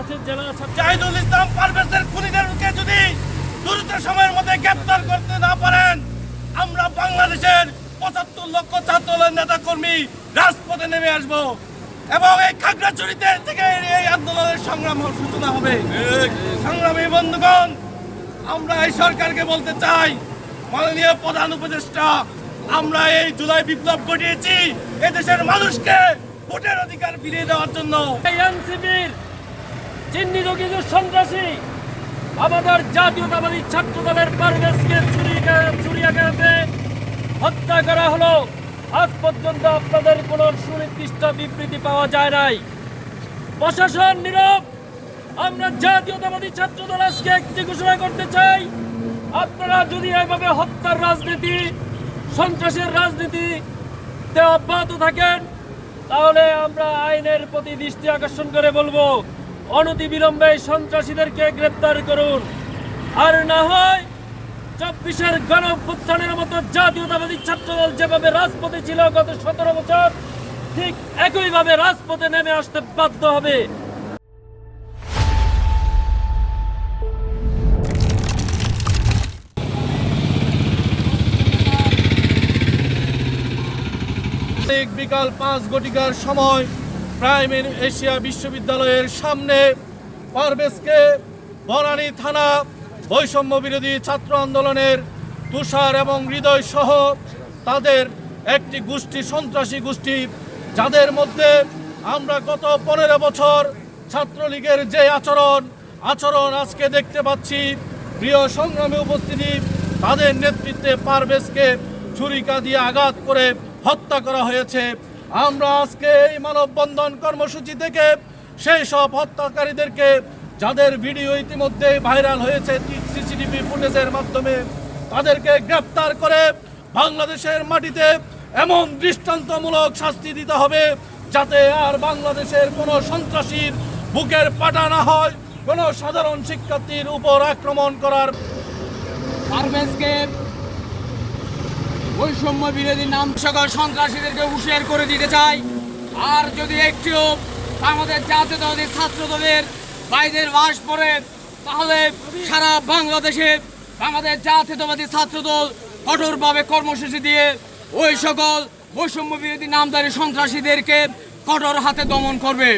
জাহিদুল ইসলাম পারভেজের খুনিদেরকে যদি দ্রুত সময়ের মধ্যে গ্রেপ্তার করতে না পারেন, আমরা বাংলাদেশের পঁচাত্তর লক্ষ ছাত্রদলের নেতা কর্মী রাজপথে নেমে আসব এবং এই খাগড়াছড়িতে থেকে এই আন্দোলনের সংগ্রাম সূচনা হবে। সংগ্রামী বন্ধুগণ, আমরা এই সরকারকে বলতে চাই, মাননীয় প্রধান উপদেষ্টা, আমরা এই জুলাই বিপ্লব ঘটিয়েছি, এদেশের মানুষকে ভোটের অধিকার ফিরিয়ে দেওয়ার জন্য। চিহ্নিত কিছু সন্ত্রাসী। আমাদের জাতীয়তাবাদী ছাত্র দলের পারভেজকে চুরি চুরিয়াখানাতে হত্যা করা হলো। আজ পর্যন্ত আপনাদের কোনো সুনির্দিষ্ট বিবৃতি পাওয়া যায় নাই। প্রশাসন নীরব। আমরা জাতীয়তাবাদী ছাত্র দল আজকে একটি ঘোষণা করতে চাই। আপনারা যদি এভাবে হত্যার রাজনীতি, সন্ত্রাসের রাজনীতিতে অব্যাহত থাকেন, তাহলে আমরা আইনের প্রতি দৃষ্টি আকর্ষণ করে বলব। অনতি বিলম্বে সন্ত্রাসীদেরকে গ্রেপ্তার করুন। আর না হয় চব্বিশের গণ মতো জাতীয়তাবাদী ছাত্রদল যেভাবে রাজপথে ছিল গত সতেরো বছর, ঠিক একইভাবে রাজপথে নেমে আসতে বাধ্য হবে। বিকাল পাঁচ ঘটিকার সময় প্রাইম এশিয়া বিশ্ববিদ্যালয়ের সামনে পারভেজকে বনানী থানা বৈষম্য বিরোধী ছাত্র আন্দোলনের তুষার এবং হৃদয় সহ তাদের একটি গোষ্ঠী, সন্ত্রাসী গোষ্ঠী, যাদের মধ্যে আমরা গত পনেরো বছর ছাত্রলীগের যে আচরণ আচরণ আজকে দেখতে পাচ্ছি, প্রিয় সংগ্রামে উপস্থিতি, তাদের নেতৃত্বে পারভেজকে ছুরিকা দিয়ে আঘাত করে হত্যা করা হয়েছে। আমরা আজকে এই মানববন্ধন কর্মসূচি থেকে সেই সব হত্যাকারীদেরকে, যাদের ভিডিও ইতিমধ্যে ভাইরাল হয়েছে সিসিটিভি ফুটেজের মাধ্যমে, তাদেরকে গ্রেপ্তার করে বাংলাদেশের মাটিতে এমন দৃষ্টান্তমূলক শাস্তি দিতে হবে যাতে আর বাংলাদেশের কোনো সন্ত্রাসীর বুকের পাটা না হয়, কোনো সাধারণ শিক্ষার্থীর উপর আক্রমণ করার। পারভেজকে বৈষম্য বিরোধী নাম সকল সন্ত্রাসীদেরকে হুঁশিয়ার করে দিতে চাই। আর যদি একটিও আমাদের জাতীয়তাবাদী ছাত্র দলের বাইরের বাস পড়ে, তাহলে সারা বাংলাদেশে আমাদের জাতীয়তাবাদী ছাত্র দল কঠোরভাবে কর্মসূচি দিয়ে ওই সকল বৈষম্য বিরোধী নামদারি সন্ত্রাসীদেরকে কঠোর হাতে দমন করবে।